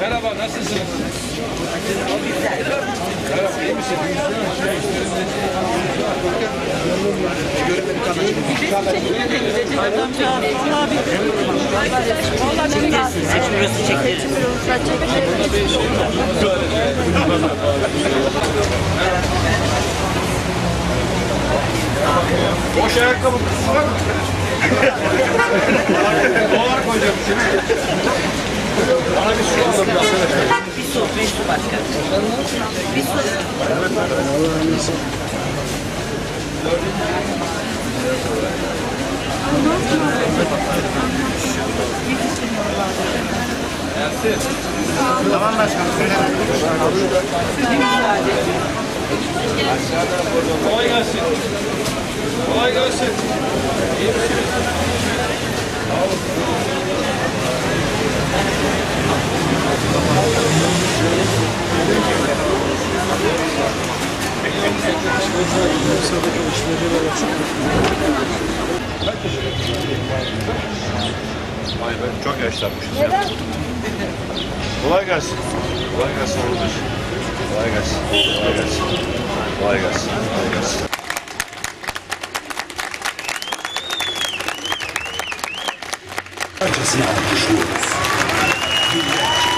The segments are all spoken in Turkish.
Merhaba, nasılsınız? Merhaba, iyi misiniz? Boş ayakkabı var mı? Dolar koyacağım içine. Bana bir su alın biraz. Bir su, bir su başka. Bir su. Kolay gelsin. Kolay gelsin. İyi misiniz? Vay be çok yaşlanmışız ya. Kolay gelsin. Kolay gelsin arkadaş. Kolay gelsin. Kolay gelsin. Kolay gelsin. Kolay gelsin. Acısını alkışlıyoruz. Gelin,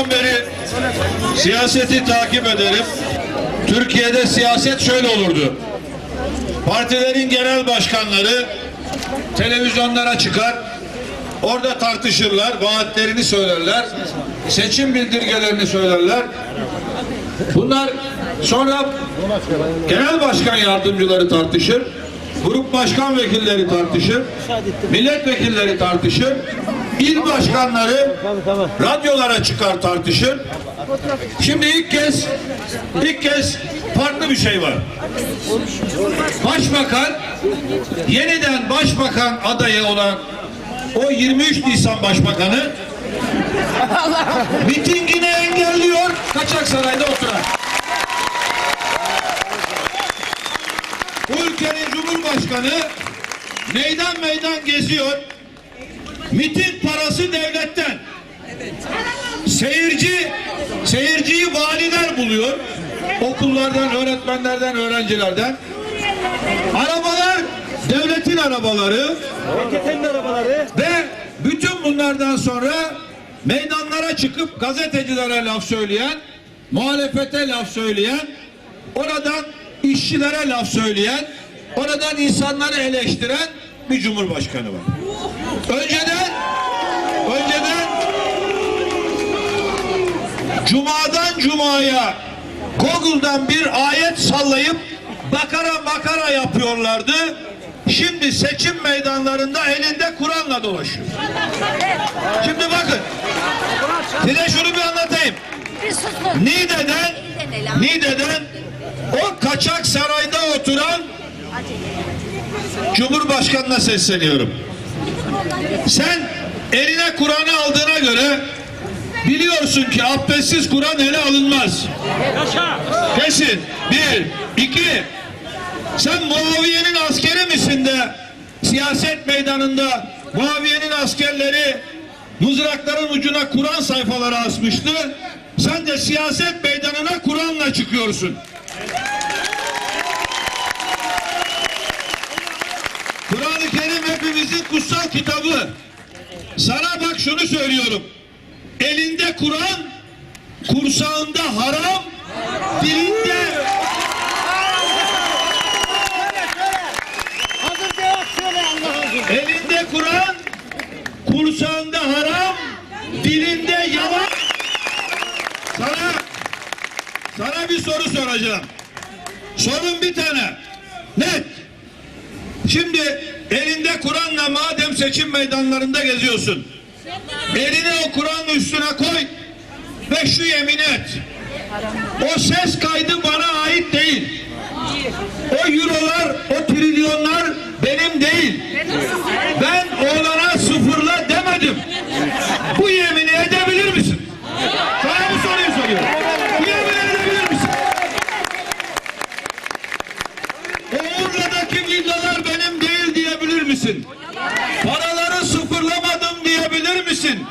Çocukluğumdan beri siyaseti takip ederim. Türkiye'de siyaset şöyle olurdu. Partilerin genel başkanları televizyonlara çıkar. Orada tartışırlar, vaatlerini söylerler. Seçim bildirgelerini söylerler. Bunlar sonra genel başkan yardımcıları tartışır. Grup başkan vekilleri tartışır. Milletvekilleri tartışır. İl başkanları radyolara çıkar tartışır. Şimdi ilk kez ilk kez farklı bir şey var. Başbakan yeniden başbakan adayı olan o 23 Nisan başbakanı mitingini engelliyor Kaçak Saray'da oturan. Bu ülkenin Cumhurbaşkanı meydan meydan geziyor. Miting parası devletten. Seyirci, seyirciyi valiler buluyor. Okullardan, öğretmenlerden, öğrencilerden. Arabalar devletin arabaları. Ve bütün bunlardan sonra meydanlara çıkıp gazetecilere laf söyleyen, muhalefete laf söyleyen, oradan işçilere laf söyleyen, oradan insanları eleştiren bir cumhurbaşkanı var. Önceden Cuma'dan Cuma'ya Google'dan bir ayet sallayıp bakara makara yapıyorlardı. Şimdi seçim meydanlarında elinde Kur'an'la dolaşıyor. Şimdi bakın. Size şunu bir anlatayım. Niğde'den Niğde'den o kaçak sarayda oturan Cumhurbaşkanına sesleniyorum. Sen eline Kur'an'ı aldığına göre biliyorsun ki abdestsiz Kur'an ele alınmaz. Kesin. Bir, iki. Sen Muaviye'nin askeri misin de siyaset meydanında Muaviye'nin askerleri mızrakların ucuna Kur'an sayfaları asmıştı. Sen de siyaset meydanına Kur'an'la çıkıyorsun. Kur'an-ı Kerim hepimizin kutsal kitabı. Sana bak şunu söylüyorum. Elinde Kur'an, kursağında haram, dilinde elinde Kur'an, kursağında haram, dilinde yalan. Sana, sana bir soru soracağım. Sorun bir tane. Net. Şimdi elinde Kur'an'la madem seçim meydanlarında geziyorsun. Elini o Kur'an'ın üstüne koy ve şu yemin et. O ses kaydı bana ait değil. O eurolar, o trilyonlar benim değil. Ben oğlana sıfırla demedim. Bu yemini edebilir misin? Sana bu soruyu soruyorum. Bu yemini edebilir misin? O Urla'daki villalar benim değil diyebilir misin? Misin?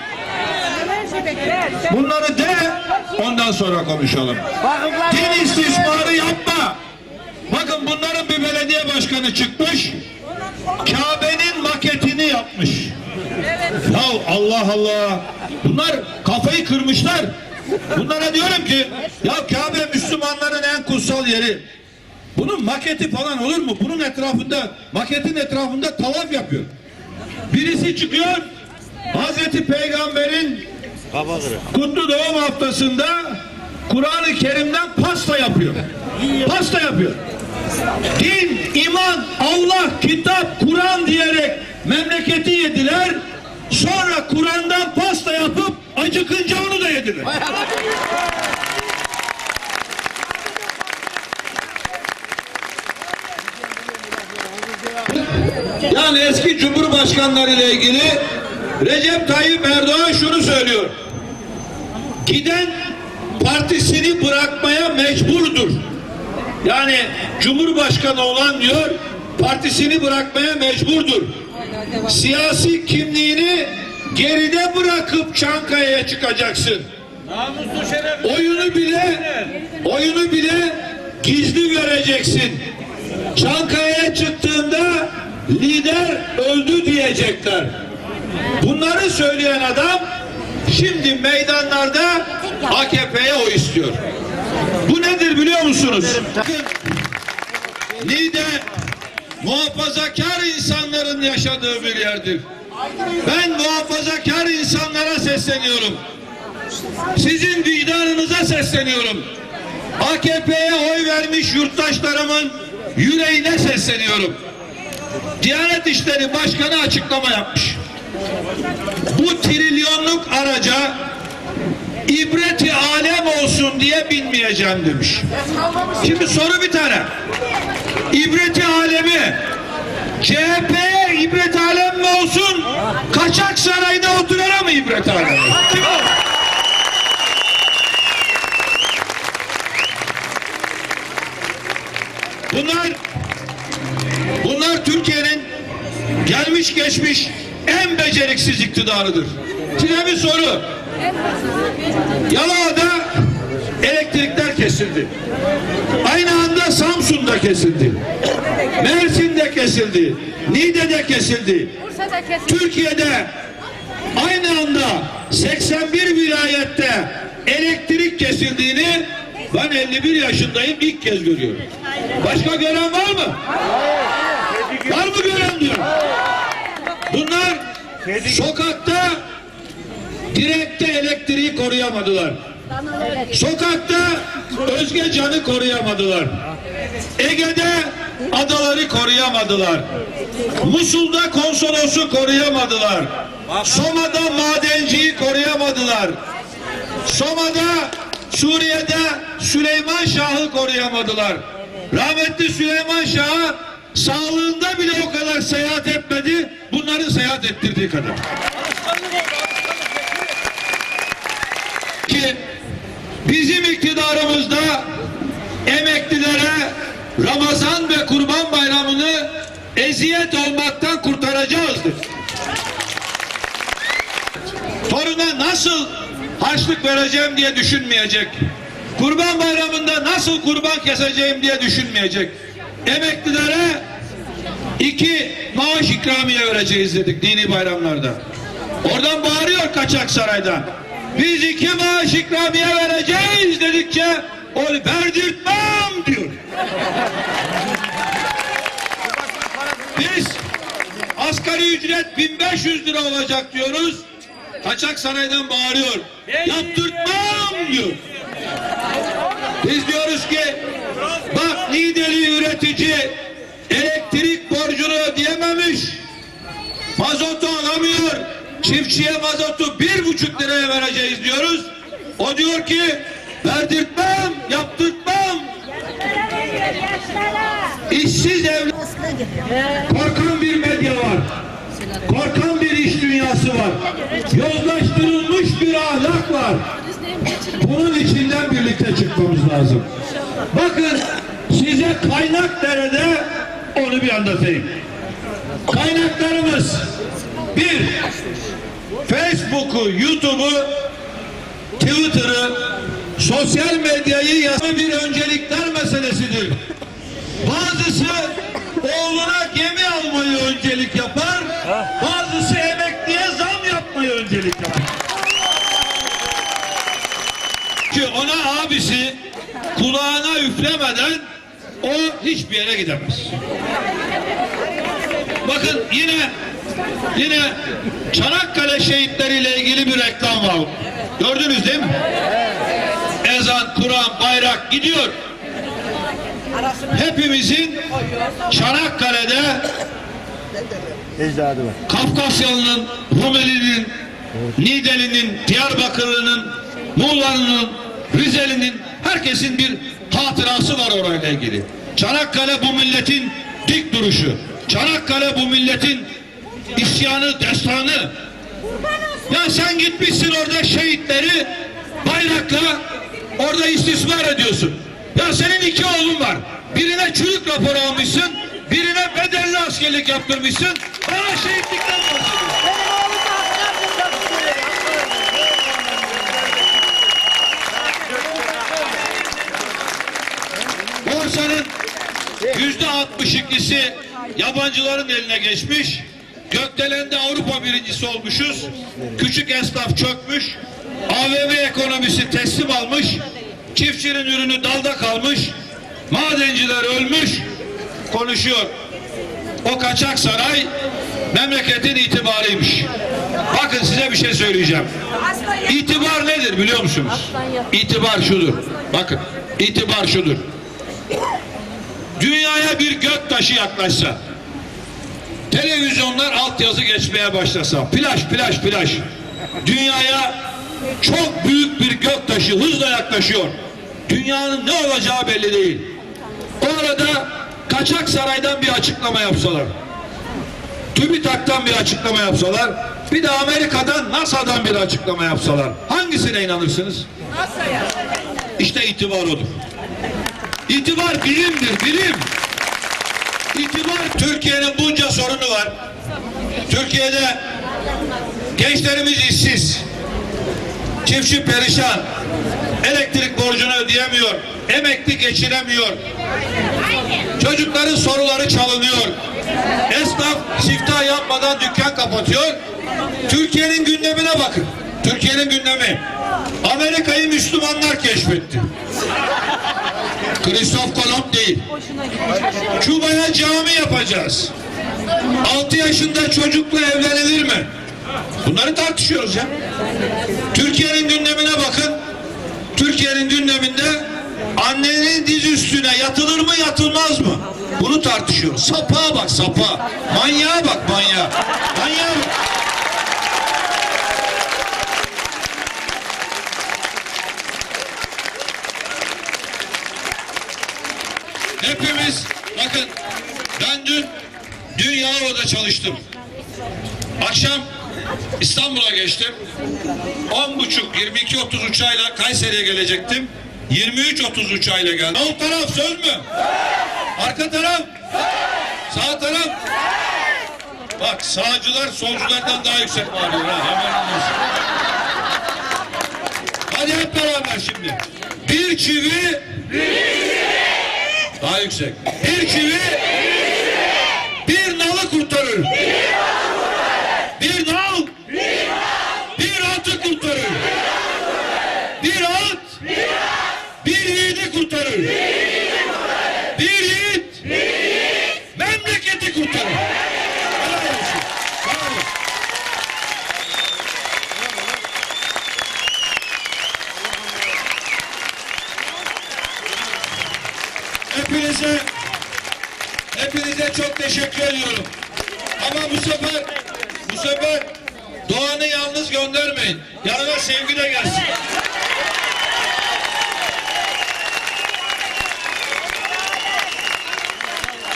Bunları de ondan sonra konuşalım. Din istismarı yapma. Bakın bunların bir belediye başkanı çıkmış. Kabe'nin maketini yapmış. Ya Allah Allah. Bunlar kafayı kırmışlar. Bunlara diyorum ki ya Kabe Müslümanların en kutsal yeri. Bunun maketi falan olur mu? Bunun etrafında, maketin etrafında tavaf yapıyor. Birisi çıkıyor, Hazreti Peygamber'in kutlu doğum haftasında Kur'an-ı Kerim'den pasta yapıyor. Pasta yapıyor. Din, iman, Allah, kitap, Kur'an diyerek memleketi yediler. Sonra Kur'an'dan pasta yapıp acıkınca onu da yediler. Yani eski cumhurbaşkanları ile ilgili Recep Tayyip Erdoğan şunu söylüyor. Giden partisini bırakmaya mecburdur. Yani cumhurbaşkanı olan diyor partisini bırakmaya mecburdur. Siyasi kimliğini geride bırakıp Çankaya'ya çıkacaksın. Oyunu bile oyunu bile gizli vereceksin. Çankaya'ya çıktığında lider öldü diyecekler. Bunları söyleyen adam şimdi meydanlarda AKP'ye o istiyor. Bu nedir biliyor musunuz? Niğde muhafazakar insanların yaşadığı bir yerdir. Ben muhafazakar insanlara sesleniyorum. Sizin vicdanınıza sesleniyorum. AKP'ye oy vermiş yurttaşlarımın yüreğine sesleniyorum. Diyanet İşleri Başkanı açıklama yapmış. Bu trilyonluk araca ibreti alem olsun diye binmeyeceğim demiş. Şimdi soru bir tane. İbreti alemi CHP'ye ibret alem mi olsun? Kaçak sarayda oturana mı ibret alemi? Kim o? Bunlar bunlar Türkiye'nin gelmiş geçmiş en beceriksiz iktidarıdır. Size bir soru. Yalova'da elektrikler kesildi. Aynı anda Samsun'da kesildi. Mersin'de kesildi. Niğde'de kesildi. Türkiye'de aynı anda 81 vilayette elektrik kesildiğini ben 51 yaşındayım ilk kez görüyorum. Başka gören var mı? Var mı gören diyor. Bunlar sokakta direkte elektriği koruyamadılar. Sokakta Özge Can'ı koruyamadılar. Ege'de adaları koruyamadılar. Musul'da konsolosu koruyamadılar. Soma'da madenciyi koruyamadılar. Soma'da Suriye'de Süleyman Şah'ı koruyamadılar. Rahmetli Süleyman Şah sağlığında bile o kadar seyahat etmedi. Bunların seyahat ettirdiği kadar. Ki bizim iktidarımızda emeklilere Ramazan ve Kurban Bayramı'nı eziyet olmaktan kurtaracağızdır. Toruna nasıl harçlık vereceğim diye düşünmeyecek. Kurban Bayramı'nda nasıl kurban keseceğim diye düşünmeyecek. Emeklilere iki maaş ikramiye vereceğiz dedik dini bayramlarda. Oradan bağırıyor kaçak saraydan. Biz iki maaş ikramiye vereceğiz dedikçe o verdirtmem diyor. Biz Asgari ücret 1500 lira olacak diyoruz. Kaçak sanayiden bağırıyor. Yaptırtmam diyor. Biz diyoruz ki bak Nideli üretici elektrik borcunu ödeyememiş. Mazotu alamıyor. Çiftçiye mazotu bir buçuk liraya vereceğiz diyoruz. O diyor ki verdirtmem, yaptırtmam. İşsiz evlat. Korkan bir medya var. Korkan bir iş dünyası var. Yozlaştırılmış bir ahlak var. Bunun içinden birlikte çıkmamız lazım. Bakın size kaynak derede onu bir anlatayım. Kaynaklarımız bir Facebook'u, YouTube'u, Twitter'ı, sosyal medyayı yasa bir öncelikler meselesidir. Bazısı oğluna gemi almayı öncelik yapar, bazısı emekliye zam yapmayı öncelik yapar. Ki ona abisi kulağına üflemeden o hiçbir yere gidemez. Bakın yine yine Çanakkale şehitleriyle ilgili bir reklam var. Gördünüz değil mi? Ezan, Kur'an, bayrak gidiyor. Hepimizin Çanakkale'de Kafkasyalı'nın, Rumeli'nin, Nideli'nin, Diyarbakırlı'nın, Muğla'nın, Rizeli'nin herkesin bir hatırası var orayla ilgili. Çanakkale bu milletin dik duruşu. Çanakkale bu milletin isyanı, destanı. Ya sen gitmişsin orada şehitleri bayrakla orada istismar ediyorsun. Ya senin iki oğlun var. Birine çürük raporu almışsın, birine bedelli askerlik yaptırmışsın. Bana şehitlikten bahsediyorsun. Borsanın yüzde 62'si yabancıların eline geçmiş. Gökdelen'de Avrupa birincisi olmuşuz. Küçük esnaf çökmüş. AVM ekonomisi teslim almış. Çiftçinin ürünü dalda kalmış. Madenciler ölmüş. Konuşuyor. O kaçak saray memleketin itibarıymış. Bakın size bir şey söyleyeceğim. İtibar nedir biliyor musunuz? İtibar şudur. Bakın itibar şudur. Dünyaya bir gök taşı yaklaşsa, televizyonlar altyazı geçmeye başlasa, flash flash flash, dünyaya çok büyük bir gök taşı hızla yaklaşıyor. Dünyanın ne olacağı belli değil. O arada kaçak saraydan bir açıklama yapsalar, TÜBİTAK'tan bir açıklama yapsalar, bir de Amerika'dan NASA'dan bir açıklama yapsalar, hangisine inanırsınız? İşte itibar odur. İtibar bilimdir, bilim. İtibar Türkiye'nin bunca sorunu var. Türkiye'de gençlerimiz işsiz. Çiftçi perişan. Elektrik borcunu ödeyemiyor. Emekli geçiremiyor. Çocukların soruları çalınıyor. Esnaf siftah yapmadan dükkan kapatıyor. Türkiye'nin gündemine bakın. Türkiye'nin gündemi. Amerika'yı Müslümanlar keşfetti. Kristof Kolomb değil. Küba'ya cami yapacağız. 6 yaşında çocukla evlenilir mi? Bunları tartışıyoruz ya. Türkiye'nin gündemine bakın. Türkiye'nin gündeminde annenin diz üstüne yatılır mı yatılmaz mı? Bunu tartışıyoruz. Sapa bak sapa. Manyağa bak manyağa. Manyağa bak. Hepimiz bakın ben dün dün Yalova'da çalıştım. Akşam İstanbul'a geçtim. 10 buçuk 22.30 uçağıyla Kayseri'ye gelecektim. 23.30 uçağıyla geldim. Alt taraf söz mü? Arka taraf? Sağ taraf? Bak sağcılar solculardan daha yüksek bağırıyor ha. Hemen olsun. Hadi hep beraber şimdi. Bir çivi daha yüksek. Bir çivi bir nalı kurtarır. Bir nal bir atı kurtarır. Bir at bir yiğidi kurtarır. Bir yiğit memleketi kurtarır. Helal olsun. Çok teşekkür ediyorum. Ama bu sefer bu sefer Doğan'ı yalnız göndermeyin. Yanına sevgi de gelsin.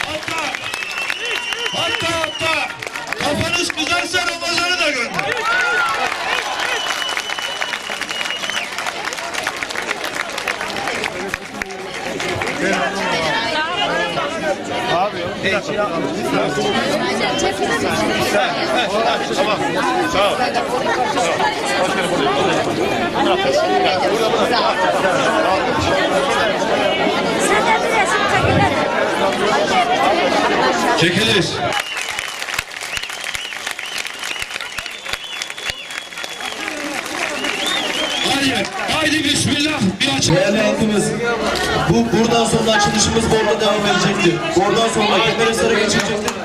Hatta hatta hatta kafanız kızarsa Ramazan'ı da Sağ ol. Bir resim çekilir. Çekiliriz. Haydi, haydi bismillah. Bir açalım. Değerli halkımız, bu buradan sonra açılışımız Borda devam edecektir. Bordan sonra Kemerhisar'a geçilecektir.